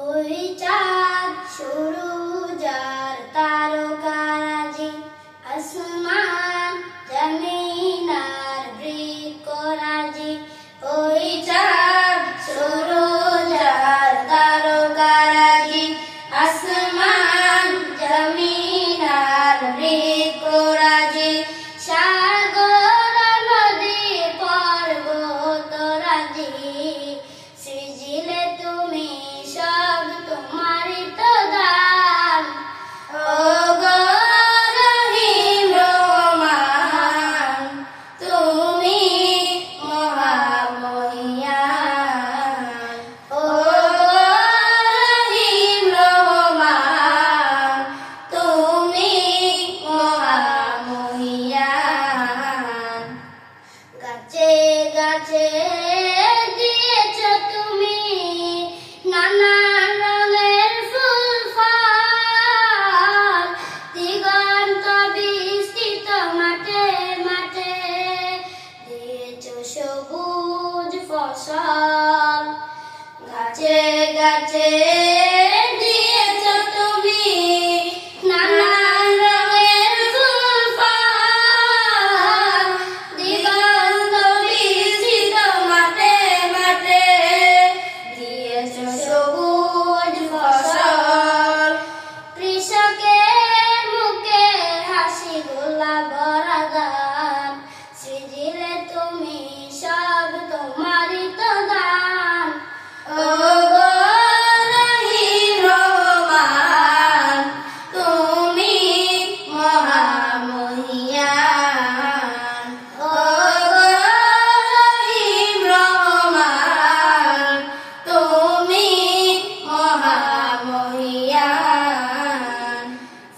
ওই চাঁদ শুরু যার গাছে গাছে দিয়েছ তুমি নানান রঙের ফুল মাঠে মাঠে সবুজ ফসল। গাছে গাছে